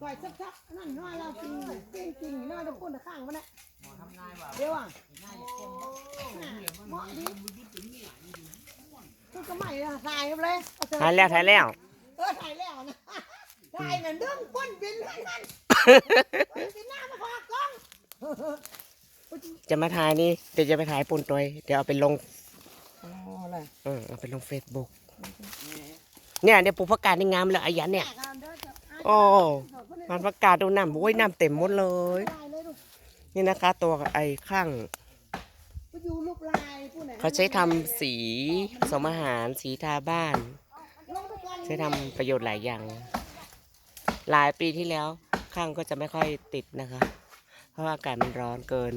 ก่อยซับๆนั่นน้อยเราจริงจริงจริงน้อยตะปุ่นตะข้างมันน่ะเดี๋ยวอะเหมาะดีก็ก็ไม่ละถ่ายเลยเอเถอะถ่ายแล้วถ่ายแล้วเออถ่ายแล้วนะถ่ายน่ะดึงก้นบินให้มันบินหน้ามาพอกล้องจะมาถ่ายนี่เดี๋ยวจะไปถ่ายปุ่นตัวเดี๋ยวเอาไปลงอ๋ออะไรเออเอาไปลงเฟซบุ๊กเนี่ยเดี๋ยวปลูกผักกาดนี่งามเลยอายันเนี่ยโอ้ มันผักกาดดูน้ำโอ้ยน้ำเต็มหมดเลยถ่ายเลยลูกนี่นะคะ ตัวไอ้ข้าง ไปดูรูปลายผู้ไหนเขาใช้ทำสีผสมอาหารสีทาบ้าน ลงไปก่อนใช้ทำประโยชน์หลายอย่าง หลายปีที่แล้วข้างก็จะไม่ค่อยติดนะคะ เพราะว่าอากาศมันร้อนเกิน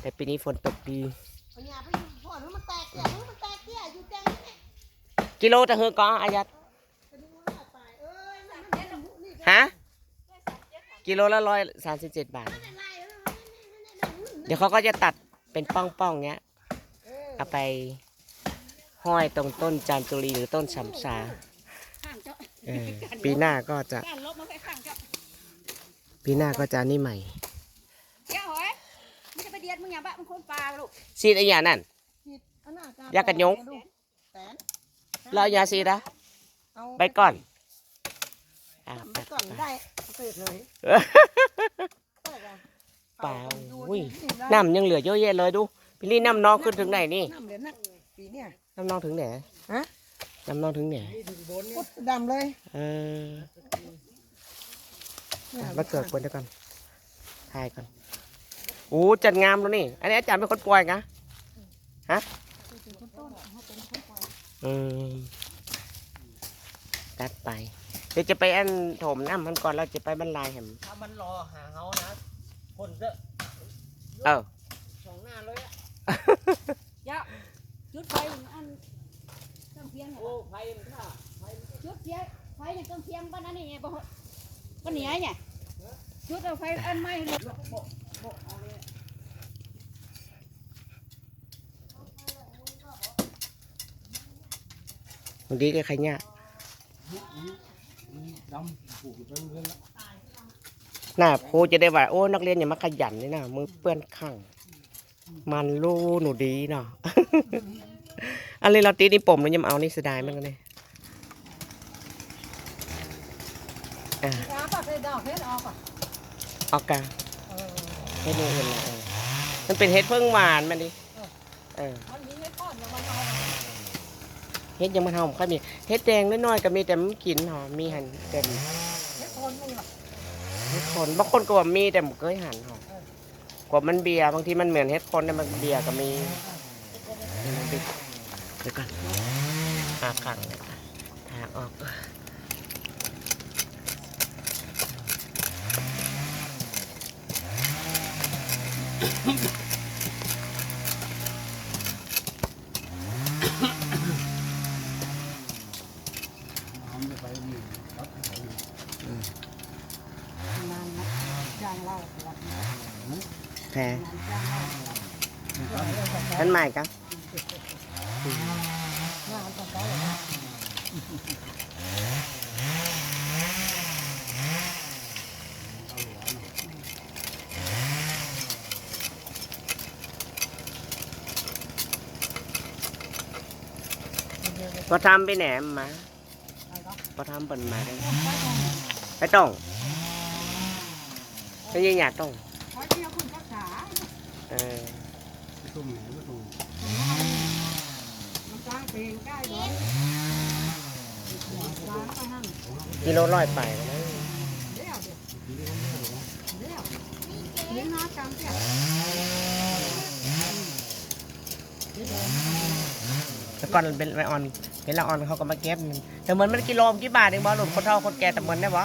แต่ปีนี้ฝนตกดี เอาอย่าไปอยู่พ่อหนูมันแตกเกี่ยหนูมันแตกเกี่ยอยู่แจงนี่กิโลตะเฮือกออายัดจะดูว่าไปเอ้ยมันมันมันนี่ฮะ กิโลละร้อยสามสิบเจ็ดบาทอะไรเออเดี๋ยวเขาก็จะตัดเป็นป้องๆเงี้ย เออเอาไปห้อยตรงต้นจามจุรีหรือต้นฉำชาข้างเจ้าเออปีหน้าก็จะการลบมาไปข้างเจ้าปีหน้าก็จะนี่ใหม่เจ้าเหรอไม่จะไปเดียดมึงอย่าบ้ามึงคนปลาลูกซีดไอ้ยานั่นผิดอันน่ะรยากันยุงแสนเราเอายาซีดนะเอาไปก่อนอะไปก่อนได้ เปิดเลยเปิดอะเปล่าดูอุ้ยดิได้น้ำยังเหลือเยอะแยะเลยดูพี่ลี่น้ำน้องขึ้นถึงไหนนี่น้ำเหลือนักปีเนี่ยน้ำน้องถึงไหนฮะน้ำน้องถึงไหนพุดดำเลยเออมาเกิดคนเดียวกันถ่ายก่อนโอ้จัดงามแล้วนี่ อันนี้อาจารย์เป็นคนปล่อยนะฮะอืมตัดไป เดี๋ยวจะไปอันโถมน้ำมันก่อนเราจะไปบรรลายแหมถ้ามันรอหาเขานะคนเยอะเออสองหน้าเลยอะเจ้าจุดไฟอันเครื่องเพียงเนี่ยโอ้ไฟมันท่าไฟมันจุดเพียงไฟเนี่ยเครื่องเพียงบ้านนั้นนี่ไงบ่ก็เหนียวเนี่ยจุดเอาไฟอันไม้เลยบางทีก็ขยะดำผูกอยู่ไปเรื่อ น่าครูจะได้ว่าโอ้นักเรียนอย่ามาขยันนี่นะมือเปื้อนข้างมันรู้หนูดีเนาะอะไรเราตีนี่ปมแล้วยังเอานี่เสียดายมันกันเลยอะเอกเทดอกอะเอากาให้ดูเห็นเลยมันเป็นเห็ดเพิ่งหวานมันดิเออ มันมีให้ก้อนแล้วมันเอา เห็ดยังมันหอมค่อยมีเห็ดแดงน้อยๆก็มีแต่มันกินหอมมีหันเต็มให้คนมีหรอเห็ดคนบางคนก็ว่ามีแต่มันเคยหันหอมกว่ามันเบียร์บางทีมันเหมือนเห็ดคนแต่มันเบียร์ก็มีเดี๋ยวก่อนหาขังเลยค่ะทางออกางเหล้าวัดนี้แพ้จ้างเหล้าท่านใหม่ครับงานต้องได้นะพอทำไปแหนมมาพอทำเป็นมาได้ไปต้อง ไม่ยังอยากต้องขอเที่ยวคุณรักษาเออตุ้มไหนก็ตุ้มมันจ้างเพลงได้ด้วยจ้างไปหั่นกิโลร้อยไปนะเดี๋ยวเดี๋ยวเดี๋ยวเลี้ยงน้าจำเสียแล้วก่อนเป็นไอออนเป็นละออนเขาก็มาเก็บมันแต่เหมือนมันกิโลกี่บาทเองบอหลุดคนเท่าคนแก่แต่เหมือนได้บอ